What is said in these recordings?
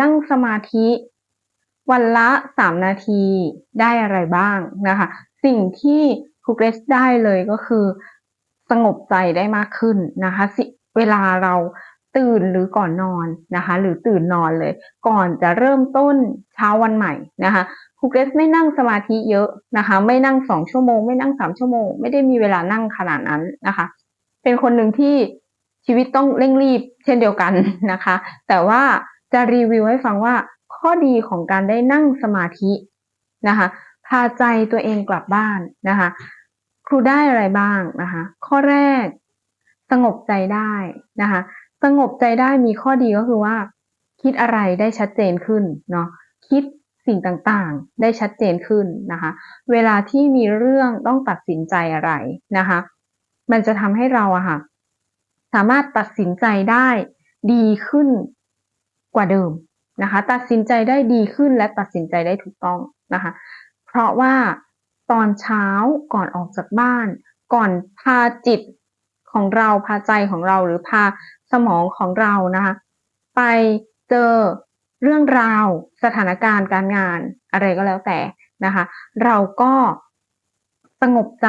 นั่งสมาธิ วันละสามนาทีได้อะไรบ้างนะคะ สิ่งที่ครูเกรซได้เลยก็คือ สงบใจได้มากขึ้นนะคะสิเวลาเราตื่นหรือก่อนนอนนะคะ หรือตื่นนอนเลย ก่อนจะเริ่มต้นเช้าวันใหม่นะคะครูเกรซไม่นั่งสมาธิเยอะนะคะ ไม่นั่งสองชั่วโมง ไม่นั่งสามชั่วโมง ไม่ได้มีเวลานั่งขนาดนั้นนะคะ เป็นคนหนึ่งที่ชีวิตต้องเร่งรีบเช่นเดียวกันนะคะ แต่ว่า จะรีวิวให้ฟังว่าข้อดีของการได้นั่งสมาธินะคะ พาใจตัวเองกลับบ้านนะคะ ครูได้อะไรบ้างนะคะ ข้อแรกสงบใจได้นะคะ สงบใจได้มีข้อดีก็คือว่า คิดอะไรได้ชัดเจนขึ้นเนาะคิดสิ่งต่างๆ ได้ชัดเจนขึ้นนะคะ เวลาที่มีเรื่องต้องตัดสินใจอะไรนะคะ มันจะทำให้เราอะค่ะ สามารถตัดสินใจได้ดีขึ้น กว่าเดิมนะคะ ตัดสินใจได้ดีขึ้นและตัดสินใจได้ถูกต้องนะคะ เพราะว่าตอนเช้าก่อนออกจากบ้าน ก่อนพาจิตของเราพาใจของเราหรือพาสมองของเรานะคะไปเจอเรื่องราวสถานการณ์การงานอะไรก็แล้วแต่นะคะ เราก็สงบใจ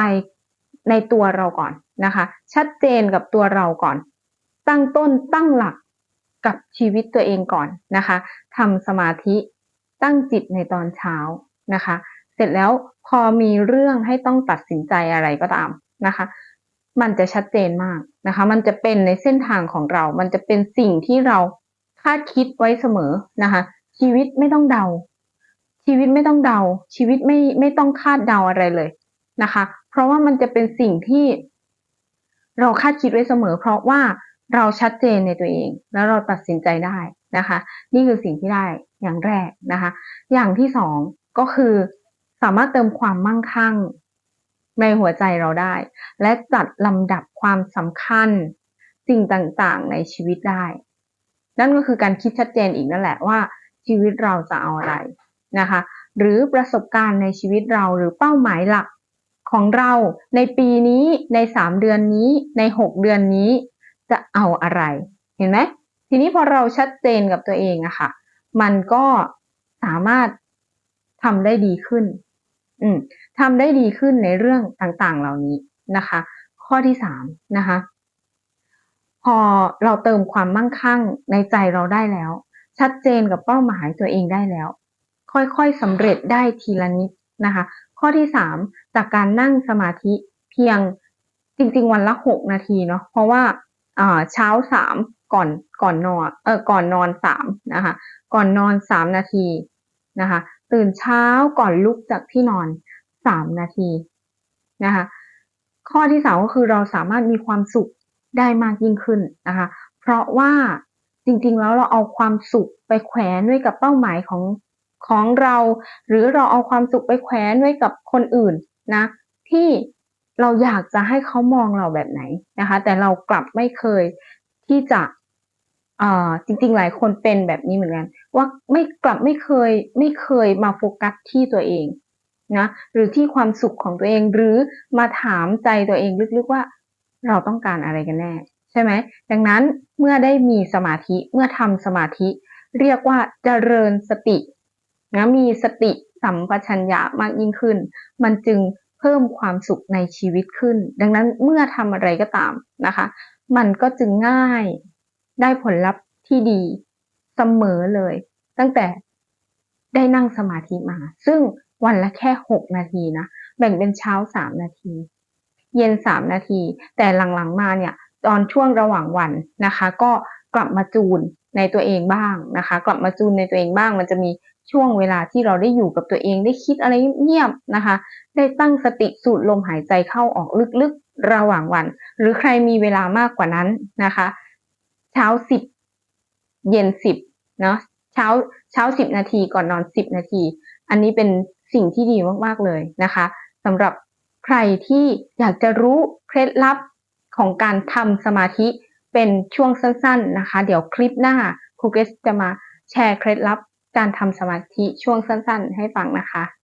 ในตัวเราก่อนนะคะ ชัดเจนกับตัวเราก่อน ตั้งต้นตั้งหลัก กับชีวิตตัวเองก่อนนะคะทำสมาธิตั้งจิตในตอนเช้านะคะ เสร็จแล้วพอมีเรื่องให้ต้องตัดสินใจอะไรก็ตามนะคะ มันจะชัดเจนมากนะคะ มันจะเป็นในเส้นทางของเรา มันจะเป็นสิ่งที่เราคาดคิดไว้เสมอนะคะ ชีวิตไม่ต้องเดา ชีวิตไม่ต้องเดา ชีวิตไม่ไม่ต้องคาดเดาอะไรเลยนะคะ เพราะว่ามันจะเป็นสิ่งที่เราคาดคิดไว้เสมอ เพราะว่า เราชัดเจนในตัวเอง แล้วเราตัดสินใจได้นะคะ นี่คือสิ่งที่ได้อย่างแรกนะคะ อย่างที่สองก็คือสามารถเติมความมั่งคั่งในหัวใจเราได้ และจัดลำดับความสำคัญสิ่งต่างๆ ในชีวิตได้ นั่นก็คือการคิดชัดเจนอีกนั่นแหละว่าชีวิตเราจะเอาอะไรนะคะ หรือประสบการณ์ในชีวิตเราหรือเป้าหมายหลักของเราในปีนี้ในสามเดือนนี้ในหกเดือนนี้ จะเอาอะไร เห็นไหมทีนี้พอเราชัดเจนกับตัวเองอะค่ะ มันก็สามารถทำได้ดีขึ้น อืมทำได้ดีขึ้นในเรื่องต่างๆ เหล่านี้นะคะ ข้อที่สามนะคะ พอเราเติมความมั่งคั่งในใจเราได้แล้ว ชัดเจนกับเป้าหมายตัวเองได้แล้ว ค่อยๆสำเร็จได้ทีละนิดนะคะ ข้อที่สามจากการนั่งสมาธิเพียงจริงๆวันละหกนาทีเนาะเพราะว่า เช้าสามก่อนก่อนนอนเออก่อนนอนสามนะคะ ก่อนนอนสามนาทีนะคะ ตื่นเช้าก่อนลุกจากที่นอนสามนาทีนะคะ ข้อที่สามก็คือเราสามารถมีความสุขได้มากยิ่งขึ้นนะคะ เพราะว่าจริงๆแล้วเราเอาความสุขไปแขวนไว้กับเป้าหมายของของเรา หรือเราเอาความสุขไปแขวนไว้กับคนอื่นนะ ที่ เราอยากจะให้เขามองเราแบบไหนนะคะ แต่เรากลับไม่เคยที่จะอ่าจริง ๆ หลายคนเป็นแบบนี้เหมือนกัน ว่าไม่กลับไม่เคยไม่เคยมาโฟกัสที่ตัวเองนะหรือที่ความสุขของตัวเองหรือมาถามใจตัวเองลึกๆว่าเราต้องการอะไรกันแน่ ใช่ไหมดังนั้นเมื่อได้มีสมาธิเมื่อทำสมาธิ เรียกว่าเจริญสตินะมีสติสัมปชัญญะมากยิ่งขึ้น มันจึง เพิ่มความสุขในชีวิตขึ้น ดังนั้นเมื่อทำอะไรก็ตามนะคะ มันก็จึงง่ายได้ผลลัพธ์ที่ดีเสมอเลย ตั้งแต่ได้นั่งสมาธิมา ซึ่งวันละแค่หกนาทีนะ แบ่งเป็นเช้าสามนาที เย็นสามนาที แต่หลังๆมาเนี่ย ตอนช่วงระหว่างวันนะคะ ก็กลับมาจูน ในตัวเองบ้างนะคะ กลับมาจูนในตัวเองบ้าง มันจะมีช่วงเวลาที่เราได้อยู่กับตัวเองได้คิดอะไรเงียบนะคะ ได้ตั้งสติสูดลมหายใจเข้าออกลึกๆระหว่างวัน หรือใครมีเวลามากกว่านั้นนะคะ เช้าสิบเย็นสิบเนาะเช้าเช้าสิบนาทีก่อนนอนสิบนาที อันนี้เป็นสิ่งที่ดีมากๆเลยนะคะสำหรับใครที่อยากจะรู้เคล็ดลับของการทำสมาธิ เป็นช่วงสั้นๆนะคะ เดี๋ยวคลิปหน้าครูเกสจะมาแชร์เคล็ดลับการทำสมาธิช่วงสั้นๆ ให้ฟังนะคะ